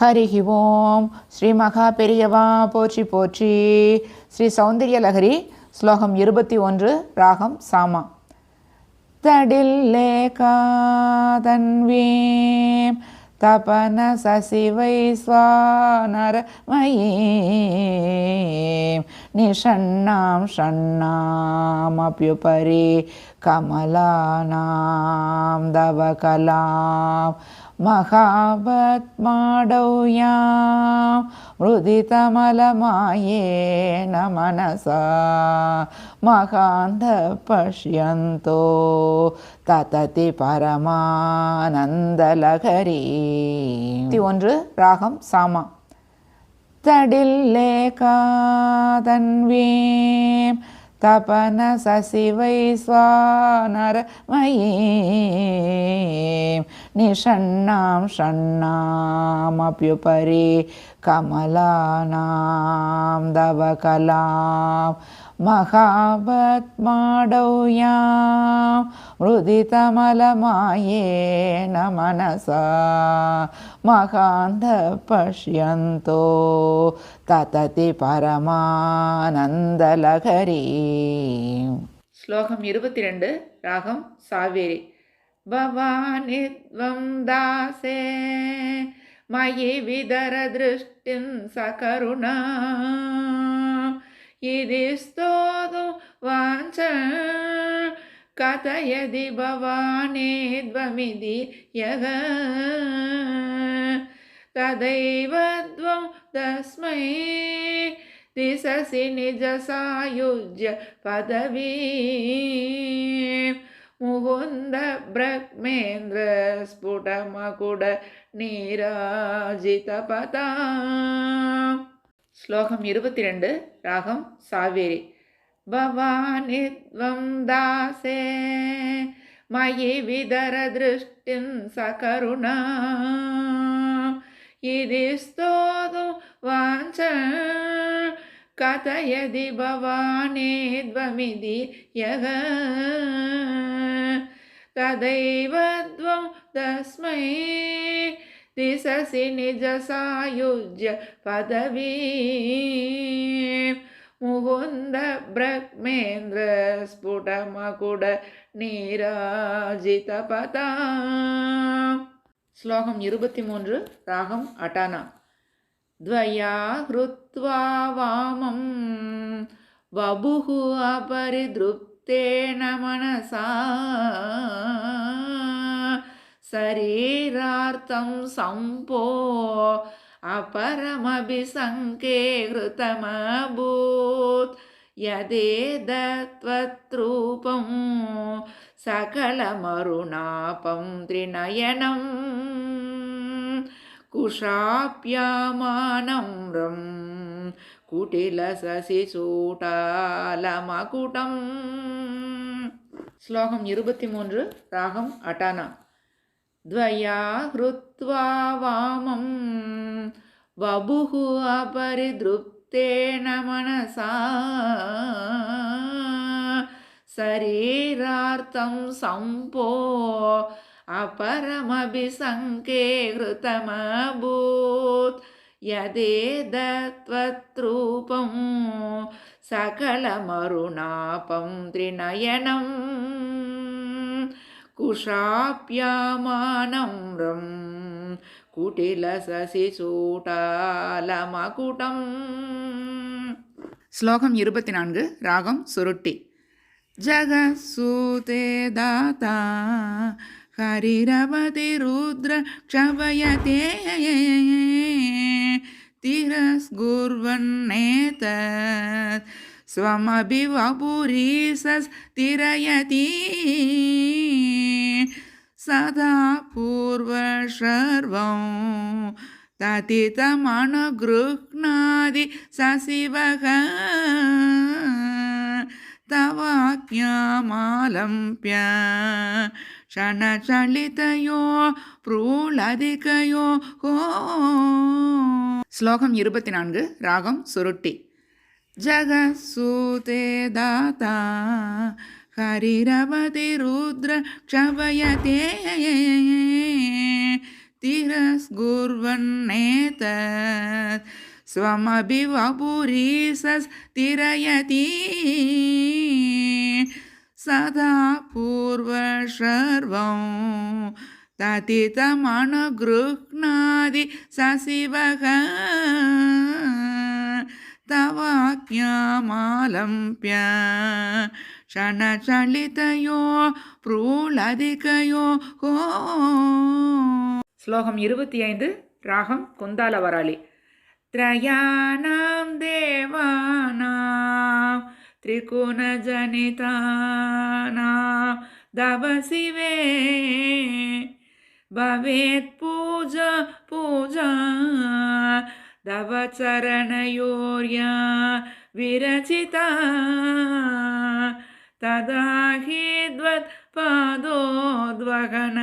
ஹரிஹி ஓம். ஸ்ரீ மகா பெரியவா போற்றி போற்றி. ஸ்ரீ சௌந்தர்ய ஸ்லோகம் இருபத்தி ஒன்று ராகம் சாமா. தடில்லேகாதன்வீம் தபன சசிவை ஸ்வானரமயீம் நிஷண்ணாம் ஷண்ணாமப்யுபரி கமலானாம் தவகலாம். महावत्माडौयां मृदितमलमायेन मनसा महान्धपश्यन्तो தததி பரமானந்தலகரி ஒன்று ராகம் சாமா தடில்லேகாதன்வீம் தபன சசிவை ஸ்வானரமயீம் நிஷண்ணாம் कमलानां दवकलां महापद्माडौ यां मृदितमलमायेन मनसा महान्त पश्यन्तो ततति परमानन्दलहरी श्लोकम् इरुपतिरण्ड् रागं सावेरि भवानि त्वं दासे మయి విదరదృష్టిం సకరుణా ఇది స్తోదు వాంఛ కథయది భవానేద్వమిది యగ తదైవ ద్వం తస్మై దిశసి నిజ సాయుజ్య పదవీ ಮುಗುಂದ ಬ್ರಹ್ಮೇಂದ್ರ ಸ್ಫುಟ ಮಕುಡ ನೀರಾಜಿತ ಪದ ஸ்லோகம் இருபத்தி ரெண்டு ராகம் சாவேரி பவானி த்வம் தாசே மயி விதர திருஷ்டிம் சகருணா இது ஸ்தோதும் வாஞ்ச கதயதி பவானே த்வமிதி तदैव त्वं तस्मै दिशसि निजसायुज्य पदवी मुकुन्द ब्रह्मेन्द्र स्फुटमकुड நீராஜிதபதா ஸ்லோகம் இருபத்தி மூன்று ராகம் அட்டானா द्वया हृत्वा वामं वपुः अपरिदृप्तेन मनसा शरीरार्थं सम्पो अपरमभिसङ्के कृतमभूत् यदेदत्वत्रूपं सकलमरुणापं त्रिनयनं కుషాప్యమానమ్రం కుటిల సశిశూటాలమకుటం శ్లోకం ఇరుపతి మూడు రాగం అటానా ద్వయా హృత్వా వామం వభు అపరిదృప్తేణ మనసా శరీరార్థం సంపో अपरमभिसङ्के कृतमभूत् यदेदत्वत्रूपं सकलमरुणापं त्रिनयनम् कुशाप्यमानं रं குட்டிலசசிசூட்டாலமகுடம் ஸ்லோகம் இருபத்தி நான்கு ராகம் சுருட்டி ஜகசூதே தாத்தா हरिरवति रुद्र क्षवयते। ये स्वमपि वपुरीसस्तिरयति सदा पूर्वशर्वं ततितमनुगृह्णादि सशिवः। तवाज्ञामालम्प्य क्षणचलितयो प्रूलधिकयो हो ஸ்லோகம் இருபத்தி நான்கு ராகம் சுருட்டி ஜகசூதே தாத்தா ஹரிரவதி ருத்ர க்ஷபயதே तिरस्कुर्वन्नेतत् स्वमपि वपुरीसस्तिरयति सदा पूर्वशर्वं ततितमनुगृह्णादि सशिवः तवाज्ञामालम्प्य क्षणचलितयो प्रूलधिकयो हो ஸ்லோகம் இருபத்தி ஐந்து ராகம் குந்தாலவராளி त्रयाणां देवानां त्रिकुणजनितानां दवशिवे भवेत् पूजा पूजा। तव चरणयोर्या विरचिता। तदा हि द्वत्पादोद्वहन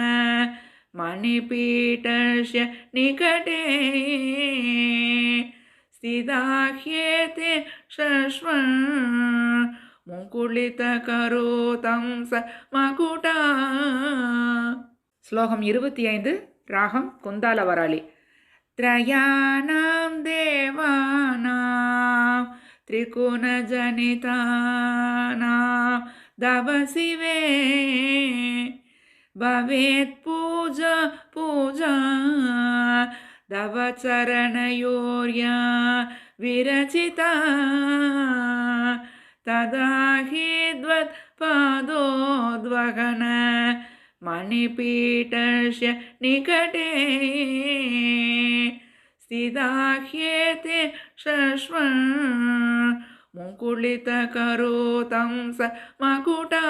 मणिपीठस्य निकटे। स्थिता ह्येते शश्व முகுளிதகரோதம் ச மகுடா ஸ்லோகம் இருபத்தி ஐந்து ராகம் குந்தாலவராளி त्रयाणां देवानां त्रिकुणजनितानां दवशिवे भवेत् पूजा पूजा तव चरणयोर्या विरचिता तदा हि द्वत्पादोद्वहन मणिपीठस्य निकटे स्थिता ह्येते शश्व मुकुलितकरोतं स मकुटा